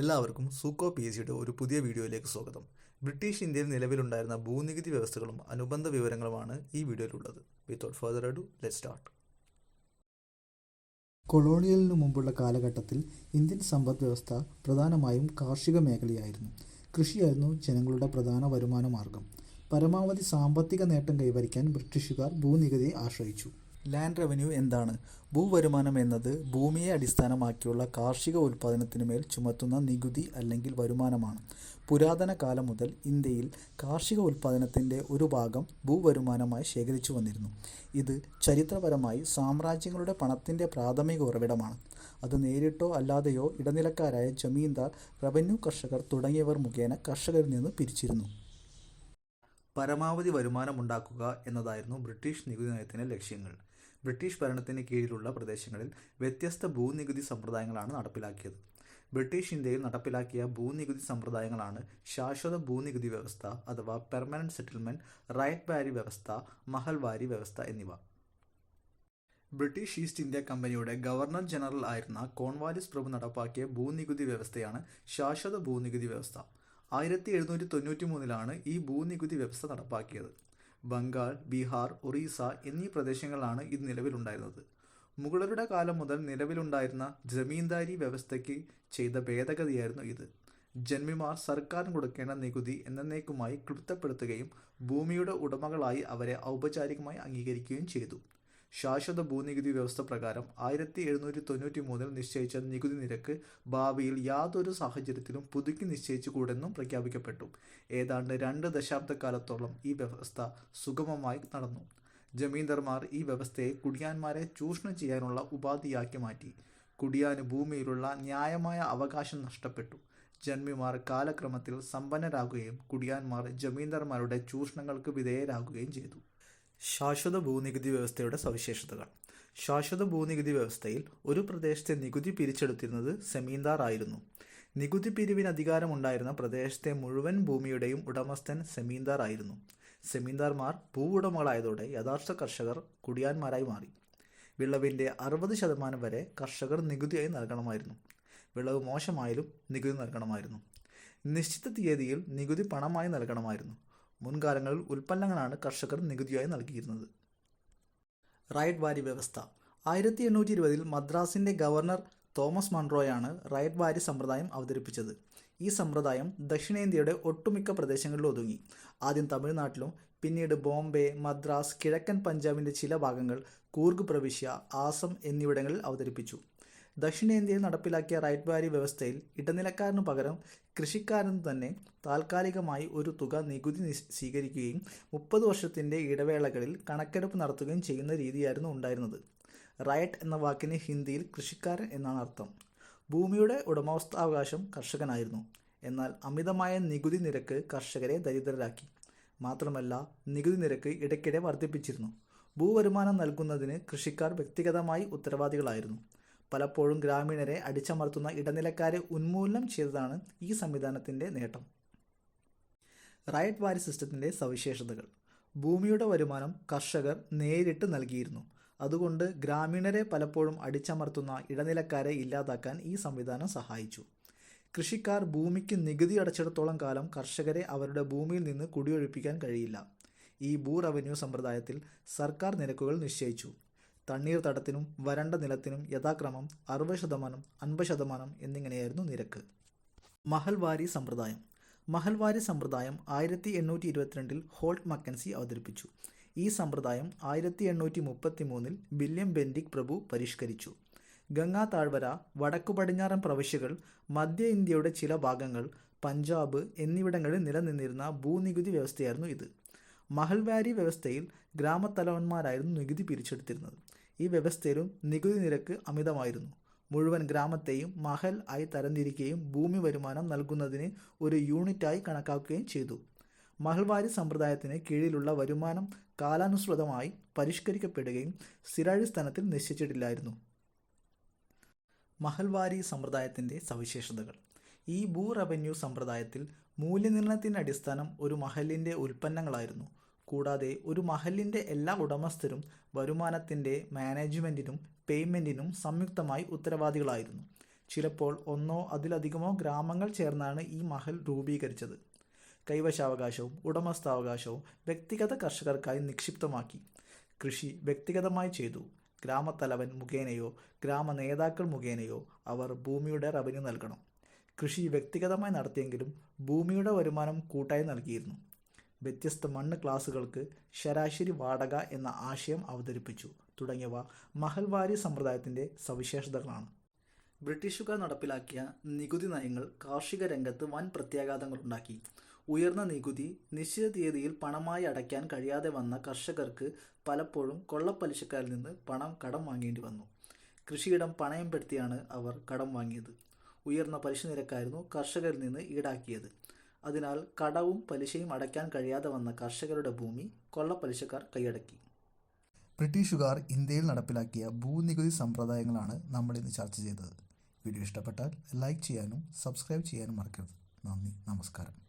എല്ലാവർക്കും സൂക്കോ P S സിയുടെ ഒരു പുതിയ വീഡിയോയിലേക്ക് സ്വാഗതം. ബ്രിട്ടീഷ് ഇന്ത്യയിൽ നിലവിലുണ്ടായിരുന്ന ഭൂനികുതി വ്യവസ്ഥകളും അനുബന്ധ വിവരങ്ങളുമാണ് ഈ വീഡിയോയിലുള്ളത്. Without further ado let start കൊളോണിയലിന് മുമ്പുള്ള കാലഘട്ടത്തിൽ ഇന്ത്യൻ സമ്പദ് വ്യവസ്ഥ പ്രധാനമായും കാർഷിക മേഖലയായിരുന്നു. കൃഷിയായിരുന്നു ജനങ്ങളുടെ പ്രധാന വരുമാന മാർഗം പരമാവധി സാമ്പത്തിക നേട്ടം കൈവരിക്കാൻ ബ്രിട്ടീഷുകാർ ഭൂനികുതിയെ ആശ്രയിച്ചു. ലാൻഡ് റവന്യൂ എന്താണ്? ഭൂവരുമാനം എന്നത് ഭൂമിയെ അടിസ്ഥാനമാക്കിയുള്ള കാർഷിക ഉൽപ്പാദനത്തിന് മേൽ ചുമത്തുന്ന നികുതി അല്ലെങ്കിൽ വരുമാനമാണ്. പുരാതന കാലം മുതൽ ഇന്ത്യയിൽ കാർഷിക ഉൽപ്പാദനത്തിന്റെ ഒരു ഭാഗം ഭൂവരുമാനമായി ശേഖരിച്ചു വന്നിരുന്നു. ഇത് ചരിത്രപരമായി സാമ്രാജ്യങ്ങളുടെ പണത്തിന്റെ പ്രാഥമിക ഉറവിടമാണ്. അത് നേരിട്ടോ അല്ലാതെയോ ഇടനിലക്കാരായ ജമീന്ദാർ റവന്യൂ കർഷകർ തുടങ്ങിയവർ മുഖേന കർഷകരിൽ നിന്ന് പിരിച്ചിരുന്നു. പരമാവധി വരുമാനമുണ്ടാക്കുക എന്നതായിരുന്നു ബ്രിട്ടീഷ് നികുതി നയത്തിന്റെ ലക്ഷ്യങ്ങൾ. ബ്രിട്ടീഷ് ഭരണത്തിന് കീഴിലുള്ള പ്രദേശങ്ങളിൽ വ്യത്യസ്ത ഭൂനികുതി സമ്പ്രദായങ്ങളാണ് നടപ്പിലാക്കിയത്. ബ്രിട്ടീഷ് ഇന്ത്യയിൽ നടപ്പിലാക്കിയ ഭൂനികുതി സമ്പ്രദായങ്ങളാണ് ശാശ്വത ഭൂനികുതി വ്യവസ്ഥ അഥവാ പെർമനന്റ് സെറ്റിൽമെന്റ് റൈറ്റ് വാരി വ്യവസ്ഥ മഹൽവാരി വ്യവസ്ഥ എന്നിവ. ബ്രിട്ടീഷ് ഈസ്റ്റ് ഇന്ത്യ കമ്പനിയുടെ ഗവർണർ ജനറൽ ആയിരുന്ന കോൺവാലിസ് പ്രഭു നടപ്പാക്കിയ ഭൂനികുതി വ്യവസ്ഥയാണ് ശാശ്വത ഭൂനികുതി വ്യവസ്ഥ. ആയിരത്തി എഴുന്നൂറ്റി തൊണ്ണൂറ്റി മൂന്നിലാണ് ഈ ഭൂനികുതി വ്യവസ്ഥ നടപ്പാക്കിയത്. ബംഗാൾ ബീഹാർ ഒറീസ എന്നീ പ്രദേശങ്ങളിലാണ് ഇത് നിലവിലുണ്ടായിരുന്നത്. മുഗളരുടെ കാലം മുതൽ നിലവിലുണ്ടായിരുന്ന ജമീന്ദാരി വ്യവസ്ഥയ്ക്ക് ചെയ്ത ഭേദഗതിയായിരുന്നു ഇത്. ജന്മിമാർ സർക്കാരിന് കൊടുക്കേണ്ട നികുതി എന്നേക്കുമായി ക്ലുപ്തപ്പെടുത്തുകയും ഭൂമിയുടെ ഉടമകളായി അവരെ ഔപചാരികമായി അംഗീകരിക്കുകയും ചെയ്തു. ശാശ്വത ഭൂനികുതി വ്യവസ്ഥ പ്രകാരം ആയിരത്തി എഴുന്നൂറ്റി തൊണ്ണൂറ്റി മൂന്നിൽ നിശ്ചയിച്ച നികുതി നിരക്ക് ഭാവിയിൽ യാതൊരു സാഹചര്യത്തിലും പുതുക്കി നിശ്ചയിച്ചുകൂടെന്നും പ്രഖ്യാപിക്കപ്പെട്ടു. ഏതാണ്ട് രണ്ട് ദശാബ്ദക്കാലത്തോളം ഈ വ്യവസ്ഥ സുഗമമായി നടന്നു. ജമീന്ദർമാർ ഈ വ്യവസ്ഥയെ കുടിയാന്മാരെ ചൂഷണം ചെയ്യാനുള്ള ഉപാധിയാക്കി മാറ്റി. കുടിയാന് ഭൂമിയിലുള്ള ന്യായമായ അവകാശം നഷ്ടപ്പെട്ടു. ജന്മിമാർ കാലക്രമത്തിൽ സമ്പന്നരാകുകയും കുടിയാന്മാർ ജമീന്ദർമാരുടെ ചൂഷണങ്ങൾക്ക് വിധേയരാകുകയും ചെയ്തു. ശാശ്വത ഭൂനികുതി വ്യവസ്ഥയുടെ സവിശേഷതകൾ. ശാശ്വത ഭൂനികുതി വ്യവസ്ഥയിൽ ഒരു പ്രദേശത്തെ നികുതി പിരിച്ചെടുത്തിരുന്നത് സെമീന്ദാർ ആയിരുന്നു. നികുതി പിരിവിന് അധികാരമുണ്ടായിരുന്ന പ്രദേശത്തെ മുഴുവൻ ഭൂമിയുടെയും ഉടമസ്ഥൻ സെമീന്ദാർ ആയിരുന്നു. സെമീന്ദാർമാർ ഭൂവുടമകളായതോടെ യഥാർത്ഥ കർഷകർ കുടിയാന്മാരായി മാറി. വിളവിന്റെ അറുപത് ശതമാനം വരെ കർഷകർ നികുതിയായി നൽകണമായിരുന്നു. വിളവ് മോശമായാലും നികുതി നൽകണമായിരുന്നു. നിശ്ചിത തീയതിയിൽ നികുതി പണമായി നൽകണമായിരുന്നു. മുൻകാലങ്ങളിൽ ഉൽപ്പന്നങ്ങളാണ് കർഷകർ നികുതിയായി നൽകിയിരുന്നത്. റൈറ്റ് വാരി വ്യവസ്ഥ. ആയിരത്തി എണ്ണൂറ്റി ഇരുപതിൽ മദ്രാസിന്റെ ഗവർണർ തോമസ് മൺറോയാണ് റൈറ്റ് വാരി സമ്പ്രദായം അവതരിപ്പിച്ചത്. ഈ സമ്പ്രദായം ദക്ഷിണേന്ത്യയുടെ ഒട്ടുമിക്ക പ്രദേശങ്ങളിലും ഒതുങ്ങി. ആദ്യം തമിഴ്നാട്ടിലും പിന്നീട് ബോംബെ മദ്രാസ് കിഴക്കൻ പഞ്ചാബിന്റെ ചില ഭാഗങ്ങൾ കൂർഗ് പ്രവിശ്യ ആസം എന്നിവിടങ്ങളിൽ അവതരിപ്പിച്ചു. ദക്ഷിണേന്ത്യയിൽ നടപ്പിലാക്കിയ റൈറ്റ് വാരി വ്യവസ്ഥയിൽ ഇടനിലക്കാരനു പകരം കൃഷിക്കാരൻ തന്നെ താൽക്കാലികമായി ഒരു തുക നികുതി സ്വീകരിക്കുകയും മുപ്പത് വർഷത്തിന്റെ ഇടവേളകളിൽ കണക്കെടുപ്പ് നടത്തുകയും ചെയ്യുന്ന രീതിയായിരുന്നു ഉണ്ടായിരുന്നത്. റൈറ്റ് എന്ന വാക്കിന് ഹിന്ദിയിൽ കൃഷിക്കാരൻ എന്നാണ് അർത്ഥം. ഭൂമിയുടെ ഉടമസ്ഥാവകാശം കർഷകനായിരുന്നു. എന്നാൽ അമിതമായ നികുതി നിരക്ക് കർഷകരെ ദരിദ്രരാക്കി. മാത്രമല്ല നികുതി നിരക്ക് ഇടയ്ക്കിടെ വർദ്ധിപ്പിച്ചിരുന്നു. ഭൂവരുമാനം നൽകുന്നതിന് കൃഷിക്കാർ വ്യക്തിഗതമായി ഉത്തരവാദികളായിരുന്നു. പലപ്പോഴും ഗ്രാമീണരെ അടിച്ചമർത്തുന്ന ഇടനിലക്കാരെ ഉന്മൂലനം ചെയ്തതാണ് ഈ സംവിധാനത്തിന്റെ നേട്ടം. റൈറ്റ് വാരി സിസ്റ്റത്തിന്റെ സവിശേഷതകൾ. ഭൂമിയുടെ വരുമാനം കർഷകർ നേരിട്ട് നൽകിയിരുന്നു. അതുകൊണ്ട് ഗ്രാമീണരെ പലപ്പോഴും അടിച്ചമർത്തുന്ന ഇടനിലക്കാരെ ഇല്ലാതാക്കാൻ ഈ സംവിധാനം സഹായിച്ചു. കൃഷിക്കാർ ഭൂമിക്ക് നികുതി അടച്ചിടത്തോളം കാലം കർഷകരെ അവരുടെ ഭൂമിയിൽ നിന്ന് കുടിയൊഴിപ്പിക്കാൻ കഴിയില്ല. ഈ ഭൂ റവന്യൂ സമ്പ്രദായത്തിൽ സർക്കാർ നിരക്കുകൾ നിശ്ചയിച്ചു. തണ്ണീർത്തടത്തിനും വരണ്ട നിലത്തിനും യഥാക്രമം അറുപത് ശതമാനം അൻപത് ശതമാനം എന്നിങ്ങനെയായിരുന്നു നിരക്ക്. മഹൽവാരി സമ്പ്രദായം. മഹൽവാരി സമ്പ്രദായം ആയിരത്തി എണ്ണൂറ്റി ഇരുപത്തിരണ്ടിൽ ഹോൾട്ട് മക്കൻസി അവതരിപ്പിച്ചു. ഈ സമ്പ്രദായം ആയിരത്തി എണ്ണൂറ്റി മുപ്പത്തി മൂന്നിൽ വില്യം ബെൻഡിക് പ്രഭു പരിഷ്കരിച്ചു. ഗംഗാ താഴ്വര വടക്കു പടിഞ്ഞാറൻ പ്രവിശ്യകൾ മധ്യ ഇന്ത്യയുടെ ചില ഭാഗങ്ങൾ പഞ്ചാബ് എന്നിവിടങ്ങളിൽ നിലനിന്നിരുന്ന ഭൂനികുതി വ്യവസ്ഥയായിരുന്നു ഇത്. മഹൽവാരി വ്യവസ്ഥയിൽ ഗ്രാമത്തലവന്മാരായിരുന്നു നികുതി പിരിച്ചെടുത്തിരുന്നത്. ഈ വ്യവസ്ഥയിലും നികുതി നിരക്ക് അമിതമായിരുന്നു. മുഴുവൻ ഗ്രാമത്തെയും മഹൽ ആയി തരംതിരിക്കുകയും ഭൂമി വരുമാനം നൽകുന്നതിന് ഒരു യൂണിറ്റായി കണക്കാക്കുകയും ചെയ്തു. മഹൽവാരി സമ്പ്രദായത്തിന് കീഴിലുള്ള വരുമാനം കാലാനുസൃതമായി പരിഷ്കരിക്കപ്പെടുകയും സ്ഥിരാടിസ്ഥാനത്തിൽ നിശ്ചയിച്ചിട്ടില്ലായിരുന്നു. മഹൽവാരി സമ്പ്രദായത്തിന്റെ സവിശേഷതകൾ. ഈ ഭൂ റവന്യൂ സമ്പ്രദായത്തിൽ മൂല്യനിർണയത്തിന്റെ അടിസ്ഥാനം ഒരു മഹലിന്റെ ഉൽപ്പന്നങ്ങളായിരുന്നു. കൂടാതെ ഒരു മഹലിന്റെ എല്ലാ ഉടമസ്ഥരും വരുമാനത്തിന്റെ മാനേജ്മെന്റിനും പേയ്മെന്റിനും സംയുക്തമായി ഉത്തരവാദികളായിരുന്നു. ചിലപ്പോൾ ഒന്നോ അതിലധികമോ ഗ്രാമങ്ങൾ ചേർന്നാണ് ഈ മഹൽ രൂപീകരിച്ചത്. കൈവശാവകാശവും ഉടമസ്ഥാവകാശവും വ്യക്തിഗത കർഷകർക്കായി നിക്ഷിപ്തമാക്കി. കൃഷി വ്യക്തിഗതമായി ചെയ്തു. ഗ്രാമത്തലവൻ മുഖേനയോ ഗ്രാമ നേതാക്കൾ മുഖേനയോ അവർ ഭൂമിയുടെ റവന്യൂ നൽകണം. കൃഷി വ്യക്തിഗതമായി നടത്തിയെങ്കിലും ഭൂമിയുടെ വരുമാനം കൂട്ടായി നൽകിയിരുന്നു. വ്യത്യസ്ത മണ്ണ് ക്ലാസുകൾക്ക് ശരാശരി വാടക എന്ന ആശയം അവതരിപ്പിച്ചു. തുടങ്ങിയവ മഹൽവാരി സമ്പ്രദായത്തിന്റെ സവിശേഷതകളാണ്. ബ്രിട്ടീഷുകാർ നടപ്പിലാക്കിയ നികുതി നയങ്ങൾ കാർഷിക രംഗത്ത് വൻ പ്രത്യാഘാതങ്ങളുണ്ടാക്കി ഉയർന്ന നികുതി നിശ്ചിത തീയതിയിൽ പണമായി അടയ്ക്കാൻ കഴിയാതെ വന്ന കർഷകർക്ക് പലപ്പോഴും കൊള്ളപ്പലിശക്കാരിൽ നിന്ന് പണം കടം വാങ്ങേണ്ടി വന്നു. കൃഷിയിടം പണയപ്പെടുത്തിയാണ് അവർ കടം വാങ്ങിയത്. ഉയർന്ന പലിശ നിരക്കായിരുന്നു കർഷകരിൽ നിന്ന് ഈടാക്കിയത്. അതിനാൽ കടവും പലിശയും അടയ്ക്കാൻ കഴിയാതെ വന്ന കർഷകരുടെ ഭൂമി കൊള്ളപ്പലിശക്കാർ കൈയടക്കി. ബ്രിട്ടീഷുകാർ ഇന്ത്യയിൽ നടപ്പിലാക്കിയ ഭൂനികുതി സമ്പ്രദായങ്ങളാണ് നമ്മൾ ഇന്ന് ചർച്ച ചെയ്തത്. വീഡിയോ ഇഷ്ടപ്പെട്ടാൽ ലൈക്ക് ചെയ്യാനും സബ്സ്ക്രൈബ് ചെയ്യാനും മറക്കരുത്. നന്ദി നമസ്കാരം.